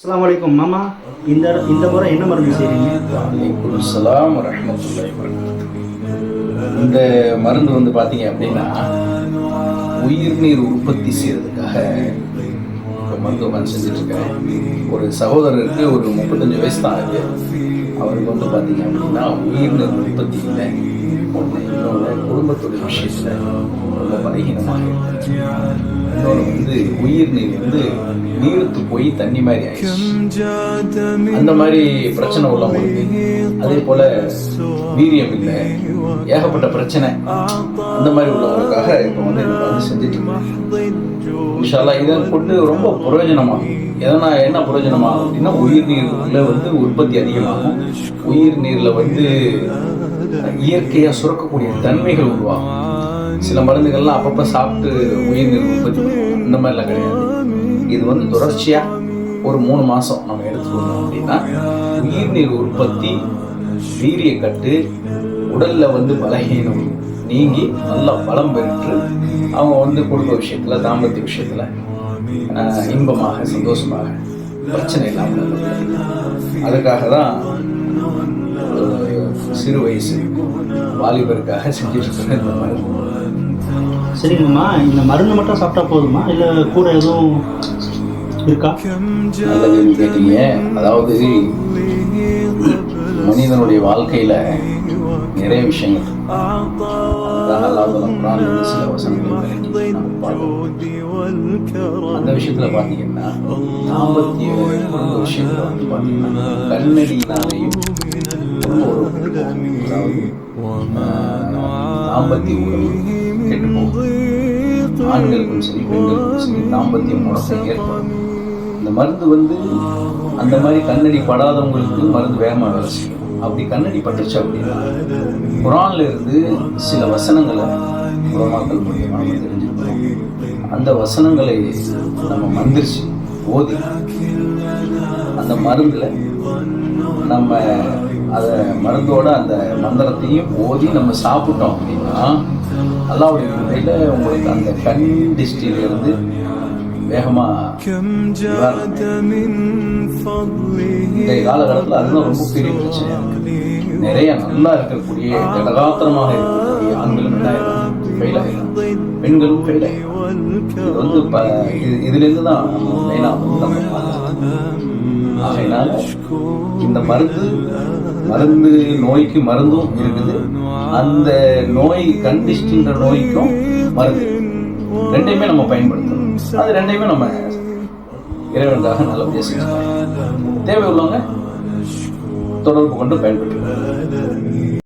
அஸ்லாம் வலைக்கும் மாமா இந்த இந்த முறை என்ன மருந்து செய்றீங்க? அஸ்லாம் இந்த மருந்து வந்து பார்த்தீங்க அப்படின்னா உயிர்நீர் உற்பத்தி செய்யறதுக்காக இப்போ மருத்துவ பணி செஞ்சுட்ருக்கேன். ஒரு சகோதரருக்கு ஒரு முப்பத்தஞ்சு வயசு தான் ஆகுது அவருக்கு வந்து பார்த்தீங்க அப்படின்னா உயிர்நீர் உற்பத்தி இல்லை. ஒன்று இன்னொன்று குடும்பத்துடைய விஷயத்தில் ரொம்ப பலகீனமாக இருக்கு இன்னொன்று வந்து உயிர்நீர் வந்து நீர்த்து போய் தண்ணி மாதிரி ஆயிடுச்சு. அந்த மாதிரி பிரச்சனை உள்ளவங்களுக்கு அதே போல வீரியம் இல்லை. ஏகப்பட்ட பிரச்சனை அந்த மாதிரி உள்ளவங்களுக்காக இப்போ வந்து வந்து செஞ்சுட்டு இருக்கோம் இன்ஷால்லா இதை கொண்டு ரொம்ப பிரயோஜனமா எதனா என்ன பிரயோஜனமா அப்படின்னா உயிர் நீர்ல வந்து உற்பத்தி அதிகமாகும். உயிர் நீர்ல வந்து இயற்கையா சுரக்கக்கூடிய தன்மைகள் உருவாகும். சில மருந்துகள்லாம் அப்பப்போ சாப்பிட்டு உயிர் நீர் உற்பத்தி இந்த மாதிரிலாம் கிடையாது. இது வந்து தொடர்ச்சியா ஒரு மூணு மாசம் நம்ம எடுத்துக்கணும் அப்படின்னா உயிர்நீர் உற்பத்தி வீரிய கட்டு உடல்ல வந்து பலகீனம் நீங்கி நல்லா பலம் பெற்று அவங்க வந்து குடும்ப விஷயத்துல தாம்பத்திய விஷயத்துல இன்பமாக சந்தோஷமாக பிரச்சனை இல்லாமல். அதுக்காக தான் சிறு வயசு வாலிபருக்காக செஞ்சுட்டு இருக்கிற இந்த மருந்து. சரிங்கம்மா இந்த மருந்து மட்டும் சாப்பிட்டா போதுமா? இல்லை கூட எதுவும் இருக்கா? நல்ல கேள்வி கேட்டீங்க. அதாவது மனிதனுடைய வாழ்க்கையில நிறைய விஷயங்கள். அந்த விஷயத்துல பாத்தீங்கன்னா தாம்பத்திய விஷயத்துல வந்து பாத்தீங்கன்னா தாம்பத்திய உறவு கெட்டு போகும் ஆண்களுக்கும் சரி பெண்களுக்கும் சரி தாம்பத்திய முடக்கம் ஏற்படும். இந்த மருந்து வந்து அந்த மாதிரி கண்ணடி படாதவங்களுக்கு மருந்து வேகமாக வேலை செய்யும். அப்படி கண்ணடி பட்டுச்சு அப்படின்னா குரான்ல இருந்து சில வசனங்களை குரமாக்கள் மூலியமாக நம்ம அந்த வசனங்களை நம்ம மந்திரிச்சு ஓதி அந்த மருந்தில் நம்ம அதை மருந்தோட அந்த மந்திரத்தையும் ஓதி நம்ம சாப்பிட்டோம் அப்படின்னா அல்லாவுடைய முறையில் உங்களுக்கு அந்த கண் டிஸ்டிலிருந்து இருந்து வேகமா நிவாரணம் இந்த காலகட்டத்தில் அதுதான் ரொம்ப பெரிய பிரச்சனை. நிறைய நல்லா இருக்கக்கூடிய கடகாத்திரமாக இருக்கக்கூடிய ஆண்களும் ஃபெயில் ஆயிடும் பெண்களும் ஃபெயில் இது வந்து ப இது- இதுலேருந்து தான் நம்ம மெயினாக வந்து நம்ம பார்க்கணும். ஆகையினால இந்த மருந்து மருந்து நோய்க்கு மருந்தும் இருக்குது. அந்த நோய் கண்டிஸ்டின்ற நோய்க்கும் மருந்து. ரெண்டையுமே நம்ம பயன்படுத்தணும். அது ரெண்டையுமே நம்ம இறைவனுக்காக நல்லபடியாக செஞ்சுக்கலாம் தேவை உள்ளவங்க தொடர்பு கொண்டு பயன்படுத்தணும்.